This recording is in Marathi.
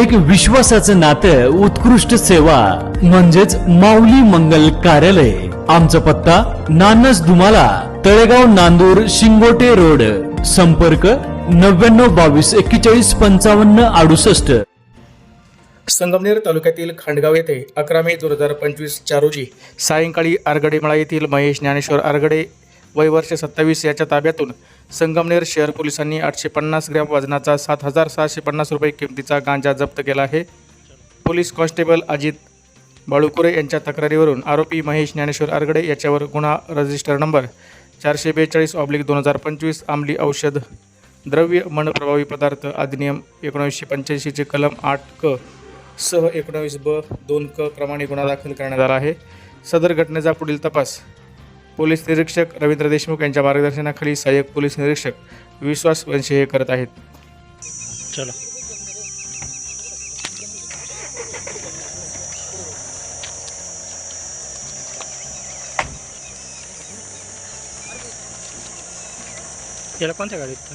एक विश्वासाचं नातं उत्कृष्ट सेवा म्हणजेच माऊली मंगल कार्यालय. आमचा पत्ता नानस दुमाला तळेगाव नांदूर शिंगोटे रोड. संपर्क नव्याण्णव बावीस एक्केचाळीस पंचावन्न अडुसष्ट. संगमनेर तालुक्यातील खांडगाव येथे अकरा मे दोन हजार पंचवीसच्या रोजी सायंकाळी आरगडेमळा येथील महेश ज्ञानेश्वर आरगडे वय वर्ष सत्तावीस याच्या ताब्यातून संगमनेर शहर पोलिसांनी आठशे पन्नास ग्रॅम वजनाचा सात हजार सहाशे पन्नास रुपये किमतीचा गांजा जप्त केला आहे. पोलीस कॉन्स्टेबल अजित बाळुकुरे यांच्या तक्रारीवरून आरोपी महेश ज्ञानेश्वर आरगडे याच्यावर गुन्हा रजिस्टर नंबर चारशे बेचाळीस ऑब्लिक दोन हजार पंचवीस अंमली औषध द्रव्य मनप्रभावी पदार्थ अधिनियम एकोणीसशे पंच्याऐंशीचे कलम आठ क सह एकोणावीस ब दोन क प्रमाणे गुन्हा दाखल करण्यात आला आहे. सदर घटनेचा पुढील तपास पोलीस निरीक्षक रवींद्र देशमुख यांच्या मार्गदर्शनाखाली सहाय्यक पोलीस निरीक्षक विश्वास वंशी हे करत आहेत. चला. याला कोणत्या गाडीत